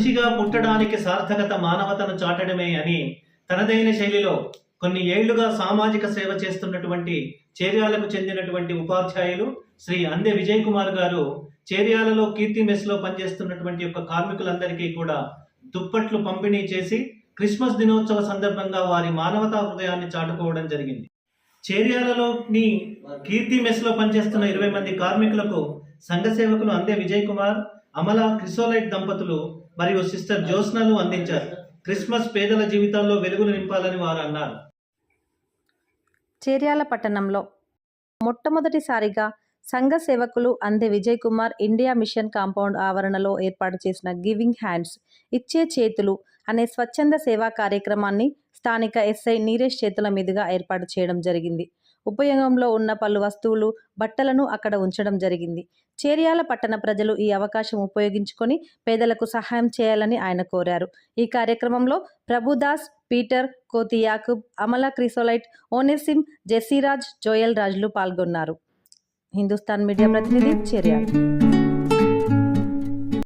మనిషిగా పుట్టడానికి సార్థకత మానవతను చాటడమే అని తనదైన శైలిలో కొన్ని ఏళ్ళుగా సామాజిక సేవ చేస్తున్నటువంటి చేర్యాలకు చెందినటువంటి ఉపాధ్యాయులు శ్రీ అందె విజయ్ కుమార్ గారు చేర్యాలలో కీర్తి మెస్లో పనిచేస్తున్నటువంటి యొక్క కార్మికులందరికీ కూడా దుప్పట్లు పంపిణీ చేసి క్రిస్మస్ దినోత్సవ సందర్భంగా వారి మానవతా హృదయాన్ని చాటుకోవడం జరిగింది. చేర్యాలలోని కీర్తి మెస్లో పనిచేస్తున్న ఇరవై మంది కార్మికులకు సంఘ సేవకులు అందే విజయ్ కుమార్ అమల క్రిసోలైట్ దంపతులు మరియు సిస్టర్ జ్యోత్స్నలు అందించారు. క్రిస్మస్ పేదల జీవితాల్లో వెలుగులు నింపాలని వారు అన్నారు. చేర్యాల పట్టణంలో మొట్టమొదటిసారిగా సంఘ సేవకులు అందే Vijay Kumar India mission compound ఆవరణలో ఏర్పాటు చేసిన గివింగ్ హ్యాండ్స్ ఇచ్చే చేతులు అనే స్వచ్ఛంద సేవా కార్యక్రమాన్ని స్థానిక ఎస్ఐ నీరేష్ చేతుల మీదుగా ఏర్పాటు చేయడం జరిగింది. ఉపయోగంలో ఉన్న పలు వస్తువులు బట్టలను అక్కడ ఉంచడం జరిగింది. చేర్యాల పట్టణ ప్రజలు ఈ అవకాశం ఉపయోగించుకొని పేదలకు సహాయం చేయాలని ఆయన కోరారు. ఈ కార్యక్రమంలో ప్రభుదాస్ పీటర్ కోతి యాకూబ్ అమల క్రిసోలైట్ ఓనెసిమ్ జెసీరాజ్ జోయల్ రాజులు పాల్గొన్నారు. హిందుస్థాన్ మీడియా ప్రతినిధి చేర్యాల